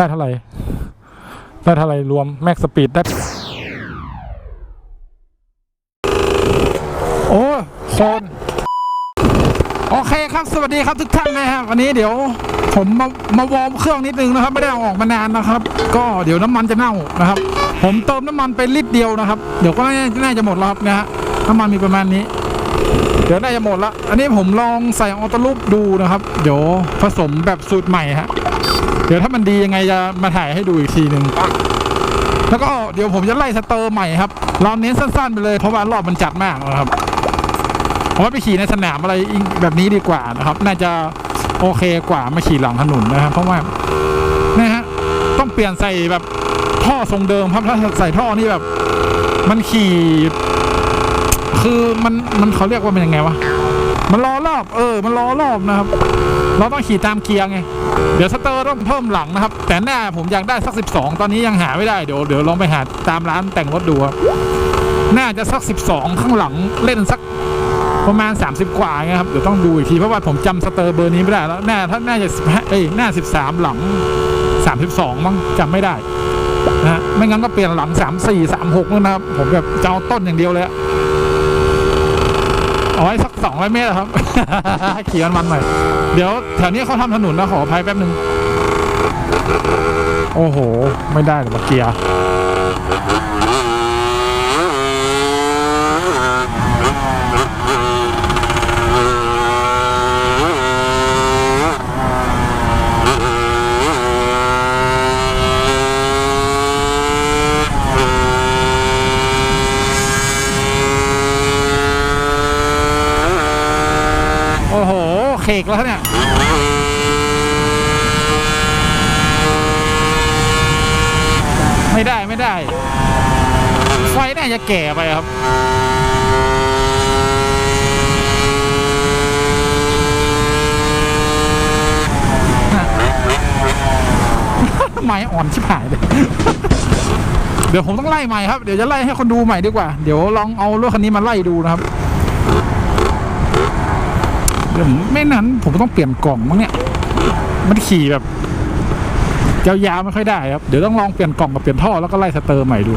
ได้เท่าไหร่ ได้เท่าไหร่รวมแม็กสปีดได้โอ้คนโอเคครับสวัสดีครับทุกท่านนะครับวันนี้เดี๋ยว ผมมามาวอร์มเครื่องนิดนึงนะครับ ไม่ได้เอาออกมานานนะครับ ก็เดี๋ยวน้ำมันจะเน่านะครับ ผมเติมน้ำมันไปลิตรเดียวนะครับ เดี๋ยวก็น่าน่าจะหมดแล้วครับนะฮะน้ำมันมีประมาณนี้ เดี๋ยวน่าจะหมดละอันนี้ผมลองใส่ออโต้ลูปดูนะครับ เดี๋ยวผสมแบบสูตรใหม่ฮะ เดี๋ยวถ้ามันดียังไงจะมาถ่ายให้ดูอีกทีหนึ่งแล้วก็เดี๋ยวผมจะไล่สเตอร์ใหม่ครับเราเน้นสั้นๆไปเลยเพราะว่ารอบมันจัดมากนะครับผมว่าไปขี่ในสนามอะไรแบบนี้ดีกว่านะครับ น่าจะโอเคกว่ามาขี่หลังถนนนะครับเพราะว่านะฮะต้องเปลี่ยนใส่แบบท่อทรงเดิมครับถ้าใส่ท่อนี่แบบ มันขี่ คือมันมันเขาเรียกว่ามันยังไงวะมันล้อรอบ เออ มันล้อรอบนะครับ เราต้องขี่ตามเกียร์ไง เดี๋ยวสเตอร์ต้องเพิ่มหลังนะครับ แต่หน้าผมอยากได้สัก 12 ตอนนี้ยังหาไม่ได้เดี๋ยวเดี๋ยวลองไปหาตามร้านแต่งรถดูครับน่าจะสัก 12 ข้างหลังเล่นสักประมาณ 30 กว่าไงครับเดี๋ยวต้องดูอีกทีเพราะว่าผมจำสเตอร์เบอร์นี้ไม่ได้แล้วหน้าถ้าน่าจะ15เอ้ยหน้า 13 หลัง 32 มั้งจำไม่ได้นะไม่งั้นก็เปลี่ยนหลัง 34 36แล้วนะครับผมแบบจะเอาต้นอย่างเดียวเลย เอาไว้สักสองร้อยเมตรครับ ขี่มันมันหน่อย เดี๋ยวแถวนี้เขาทำถนนนะขออภัยแป๊บนึง โอ้โห ไม่ได้เลยมาเกียร์ กแล้วเนี่ยไม่ได้ไม่ได้ ไฟน่าจะแก่ไปครับไม้อ่อนชิบหายเลยเดี๋ยวผมต้องไล่ใหม่ครับ เดี๋ยวจะไล่ให้คนดูใหม่ดีกว่า เดี๋ยวลองเอารถคันนี้มาไล่ดูนะครับ ดี๋ยวไม่นั้นผมต้องเปลี่ยนกล่องมั้งเนี่ย มันขี่แบบยาวๆไม่ค่อยได้ครับ เดี๋ยวต้องลองเปลี่ยนกล่องกับเปลี่ยนท่อแล้วก็ไล่สเตอร์ใหม่ดู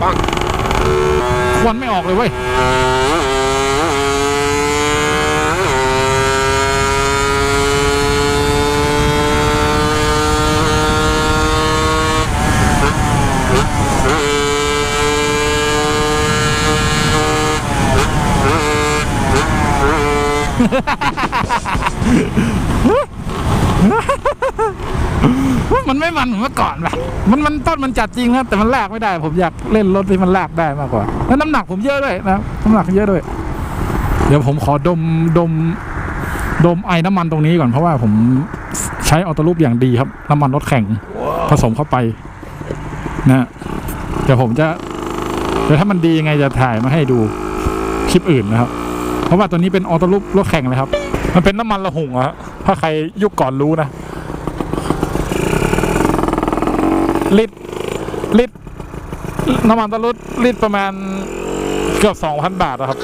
ควันไม่ออกเลยเว้ย มันไม่มันเหมือนเมื่อก่อนป่ะมันมันต้นมันจัดจริงครับแต่มันลากไม่ได้ ผมอยากเล่นรถที่มันลากได้มากกว่าแล้วน้ำหนักผมเยอะด้วยนะน้ำหนักเยอะด้วย เดี๋ยวผมขอดมดม ดมไอ้น้ำมันตรงนี้ก่อนเพราะว่าผมใช้ออโต้ลูปอย่างดีครับ น้ำมันรถแข่งผสมเข้าไปนะเดี๋ยวผมจะเดี๋ยวถ้ามันดียังไงจะถ่ายมาให้ดูคลิปอื่นนะครับ เพราะว่าตัวนี้เป็นออโต้ลูปรถแข่งเลยครับ มันเป็นน้ำมันระหุงอะฮะถ้าใครยุคก่อนรู้นะ ลิตรลิตรน้ำมันตะลุดลิตรประมาณเกือบสองพันบาทอะครับ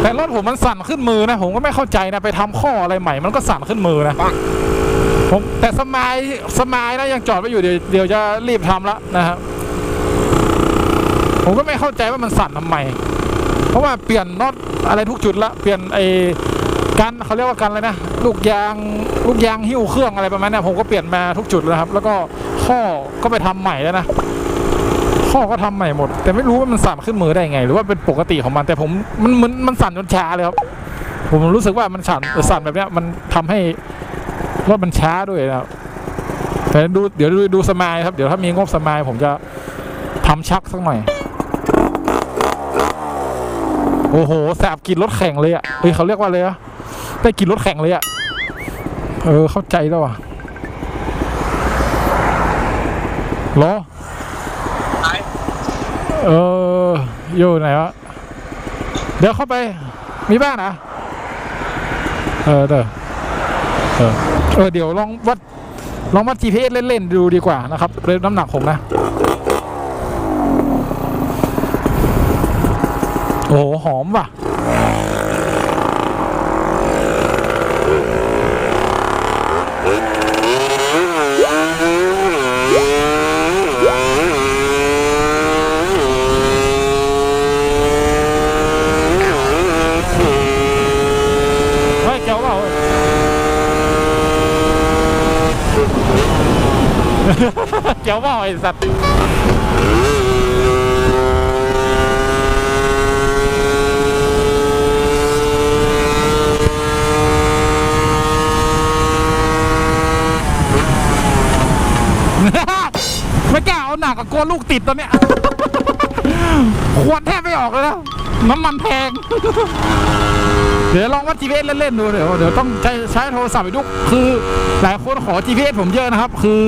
แต่รถผมมันสั่นขึ้นมือนะ ผมก็ไม่เข้าใจนะ ไปทำข้ออะไรใหม่ มันก็สั่นขึ้นมือนะผมแต่สมายสมายนะยังจอดไว้อยู่เดี๋ยวเดี๋ยวจะรีบทำละนะครับผมก็ไม่เข้าใจว่ามันสั่นทำไม เพราะว่าเปลี่ยนน็อตอะไรทุกจุดละ เปลี่ยนไอ กันเขาเรียกว่ากันอะไรนะ ลูกยางลูกยางหิ้วเครื่องอะไรประมาณเนี้ยผมก็เปลี่ยนมาทุกจุดแล้วครับ แล้วก็ข้อก็ไปทำใหม่แล้วนะข้อก็ทำใหม่หมด แต่ไม่รู้ว่ามันสั่นขึ้นมือได้ไง หรือว่าเป็นปกติของมันแต่ผมมันมันมันสั่นจนช้าเลยครับ ผมรู้สึกว่ามันสั่นสั่นแบบนี้มันทำให้รถมันช้าด้วยนะครับแต่ดูเดี๋ยวดูดูสมายครับ เดี๋ยวถ้ามีงบสมายผมจะทำชักสักหน่อย โอ้โหแสบกินรถแข่งเลยอะเฮ้ยเขาเรียกว่าอะไรอะ ได้กินรถแข่งเลยอะ เออ เข้าใจแล้วว่ะหรอเออ อยู่ไหนวะ เดี๋ยวเข้าไป มีบ้านนะเออเด้อเออ เออ เดี๋ยวลองวัด ลองวัด GPS เล่น ๆ ดูดีกว่านะครับเรื่องน้ำหนักผมนะ โอ้โห หอมว่ะ เจียวว่าไอ้สัตว์ไม่กล้าเอาหนักกับกลัวลูกติดตอนเนี้ยขวดแทบไม่ออกเลยนะน้ำมันแพง เดี๋ยวลองวัด GPS เล่นๆดูเดี๋ยวเดี๋ยวต้องใช้ใช้โทรศัพท์ไปดูคือ หลายคนขอ GPS ผมเยอะนะครับ คือ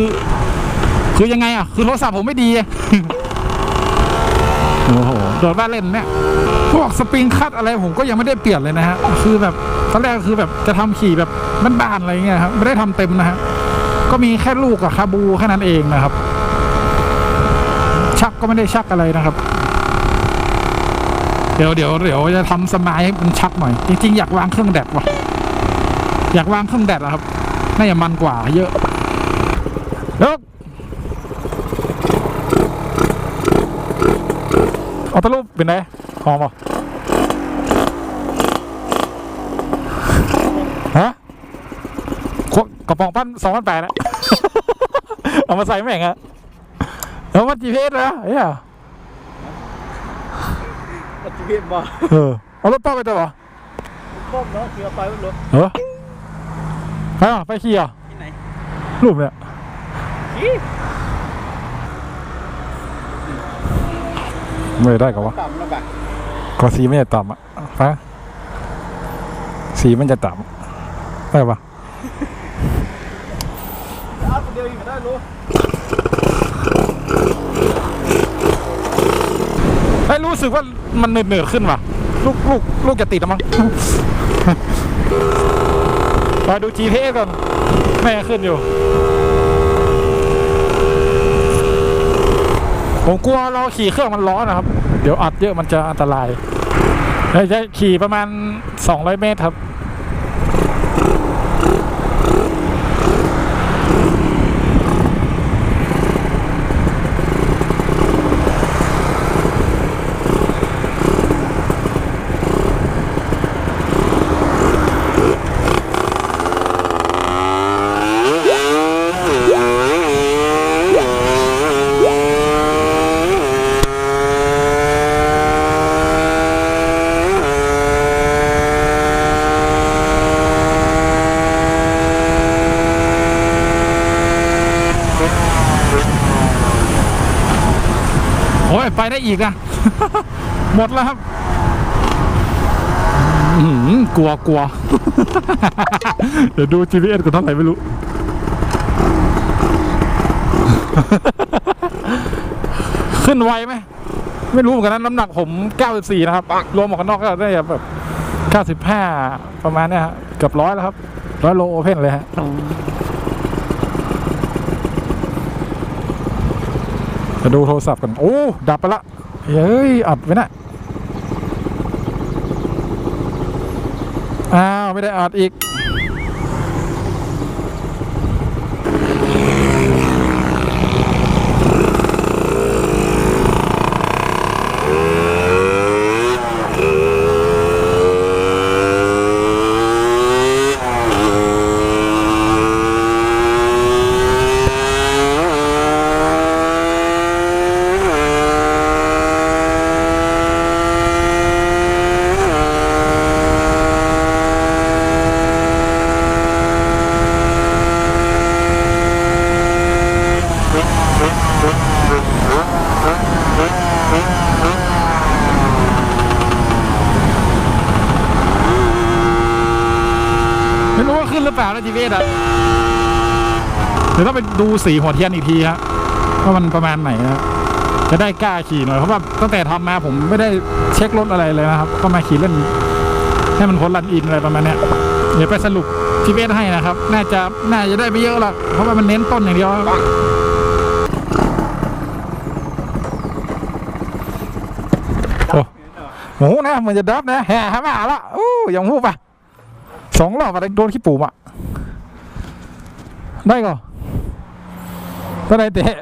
คือยังไงอะ คือโทรศัพท์ผมไม่ดี โอ้โห โดนบ้าเล่นเนี่ยพวกสปริงคัตอะไรผมก็ยังไม่ได้เปลี่ยนเลยนะฮะ คือแบบตอนแรกคือแบบจะทำขี่แบบบ้านๆอะไรเงี้ยครับ ไม่ได้ทำเต็มนะฮะ ก็มีแค่ลูกกับคาบูแค่นั้นเองนะครับ ชักก็ไม่ได้ชักอะไรนะครับ เดี๋ยวเดี๋ยวเดี๋ยวจะทำสมายให้มันชักหน่อย จริงๆอยากวางเครื่องแดดว่ะ อยากวางเครื่องแดดอะครับ น่าจะมันกว่าเยอะแล้ว เอาตะลุปเป็นไงหอมอะฮะขวดกระป๋องปั้นสองพันแปดแล้วเอามาใส่แม่งอะแล้วมันจีเพสนะเอ้ยปัจจุบันบ่เออเอารถป้าไปตัวเหรอป้อมเนาะเคือไปว่ารถเออไปอะไปขี่อะที่ไหนรูปเนี่ย ไม่ได้กับวะต่ำแล้วแบบก็สีไมันจะต่ำอะไปสีมันจะต่ำได้ปะเอาตัวเดียวอีกไม่ได้รู้ไอ้รู้สึกว่ามันเหนื่อยเหนื่อยๆขึ้นว่ะ ลูกลูกลูกจะติดแล้วมั้งไปดู GPS ก่อนแม่ขึ้นอยู่ ผมกลัวเราขี่เครื่องมันร้อนนะครับ เดี๋ยวอัดเยอะมันจะอันตรายเราจะขี่ประมาณ 200 เมตรครับ ไปได้อีกนะ หมดแล้วครับหือกลัวกลัว เดี๋ยวดู GPS กูเท่าไหร่ไม่รู้ ขึ้นไวไหม ไม่รู้เหมือนกันนะน้ำหนักผม 94 นะครับ รวมหมวกกันน็อกก็ได้แบบ 95 ประมาณเนี้ยฮะเกือบร้อยแล้วครับร้อยโลโอเพนเลยฮะ จะดูโทรศัพท์กันโอ้ ดับไปละเฮ้ย อัดไว้นะอ้าว ไม่ได้อัดอีก ไม่รู้ว่าขึ้นหรือเปล่านะจีเวสอะเดี๋ยวต้องไปดูสีหัวเทียนอีกทีฮะว่ามันประมาณไหนนะจะได้กล้าขี่หน่อย เพราะว่าตั้งแต่ทำมาผมไม่ได้เช็ครถอะไรเลยนะครับ ก็มาขี่เล่น ให้มันพ้นรันอินอะไรประมาณเนี้ยเดี๋ยวไปสรุปจีเวสให้นะครับ น่าจะน่าจะได้ไม่เยอะหรอกเพราะว่ามันเน้นต้นอย่างเดียวครับโอ้ โหนะมันจะดับนะแห่หามาละอู้ยังหูปะสองรอบอะไรโดนขี้ปูมอะได้ก่อก็ได้เตะ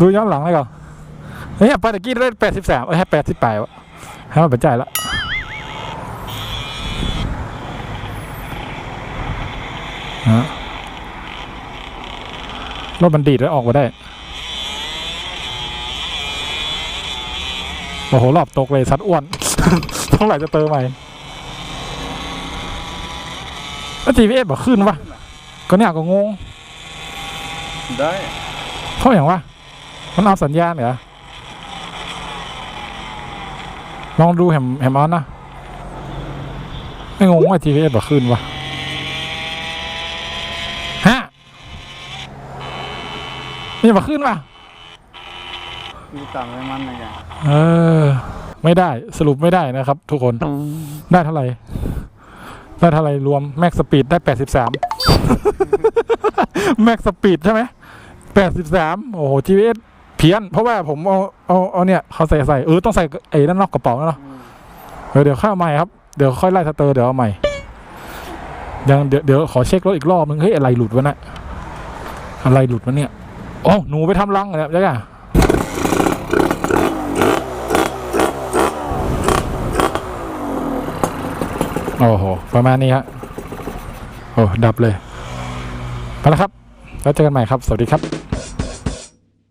ดูย้อนหลังเลยก่อนเฮ้ยไปตะกี้ได้แปดสิบสามเอ้ยแปดสิบแปดวะให้มันเป็นใจละฮะรถมันดีดแล้วออกมาได้ โอ้โหรอบตกเลยสัดอ้วนเท่าไหร่จะเติมใหม่แล้ว GPS บอกขึ้นวะก็เนี่ยก็งงได้เพราะอย่างวะมันเอาสัญญาณเหรอลองดูแหมแหมออนนะไม่งงว่า GPS บอกขึ้นวะฮะนี่บอกขึ้นวะ มีต่างไปมันอะไรอย่างเออ ไม่ได้สรุปไม่ได้นะครับ ทุกคนได้เท่าไหร่ได้เท่าไหร่รวมแม็กสปีดได้แปดสิบสามแม็กสปีดใช่ไหมแปดสิบสามโอ้โห GPS เพี้ยน เพราะว่าผมเอาเอาเอาเนี่ยเขาใส่ใส่เออต้องใส่ไอ้นั่นนอกกระเป๋าแล้วเนาะเออเดี๋ยวเข้าใหม่ครับ เดี๋ยวค่อยไล่สเตอร์เดี๋ยวเอาใหม่ยังเดี๋ยวเดี๋ยวขอเช็ครถอีกรอบนึงเฮ้ยอะไรหลุดวะเนะอะไรหลุดวะเนี่ยอ๋อหนูไปทำรังเหรอเนี่ยจ๊ะ โอ้โห ประมาณนี้ฮะโอ้ดับเลยไปแล้วครับ แล้วเจอกันใหม่ครับ สวัสดีครับ